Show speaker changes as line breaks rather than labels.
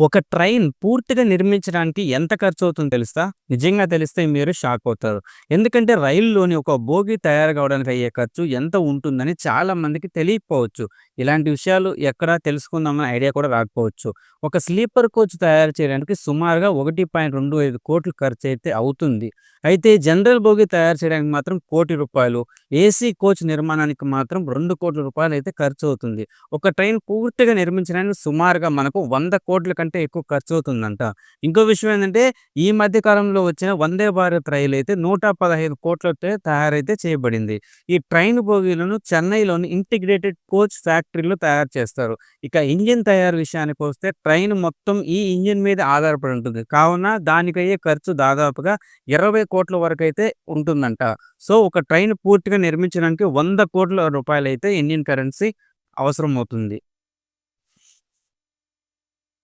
ఒక ట్రైన్ పూర్తిగా నిర్మించడానికి ఎంత ఖర్చు అవుతుందో తెలుస్తా నిజంగా తెలిస్తే మీరు షాక్ అవుతారు. ఎందుకంటే రైలులోని ఒక బోగి తయారు కావడానికి అయ్యే ఖర్చు ఎంత ఉంటుందని చాలా మందికి తెలియకపోవచ్చు. ఇలాంటి విషయాలు ఎక్కడ తెలుసుకుందామన్న ఐడియా కూడా రాకపోవచ్చు. ఒక స్లీపర్ కోచ్ తయారు చేయడానికి సుమారుగా 1.25 కోట్లు ఖర్చు అయితే అవుతుంది. అయితే జనరల్ బోగి తయారు చేయడానికి మాత్రం కోటి రూపాయలు, ఏసీ కోచ్ నిర్మాణానికి మాత్రం రెండు కోట్ల రూపాయలైతే ఖర్చవుతుంది. ఒక ట్రైన్ పూర్తిగా నిర్మించడానికి సుమారుగా మనకు వంద కోట్ల కంటే ఎక్కువ ఖర్చవుతుందంట. ఇంకో విషయం ఏంటంటే ఈ మధ్య కాలంలో వచ్చిన వందే భారత్ రైలు అయితే నూట పదహైదు కోట్లతో తయారైతే చేయబడింది. ఈ ట్రైన్ బోగీలను చెన్నైలోని ఇంటిగ్రేటెడ్ కోచ్ ఫ్యాక్టరీలో తయారు చేస్తారు. ఇక ఇంజిన్ తయారు విషయానికి వస్తే ట్రైన్ మొత్తం ఈ ఇంజిన్ మీద ఆధారపడి ఉంటుంది. కావున దానికయ్యే ఖర్చు దాదాపుగా 20 కోట్ల వరకైతే ఉంటుందంట. సో, ఒక ట్రైన్ పూర్తిగా నిర్మించడానికి వంద కోట్ల రూపాయలైతే ఇండియన్ కరెన్సీ అవసరం అవుతుంది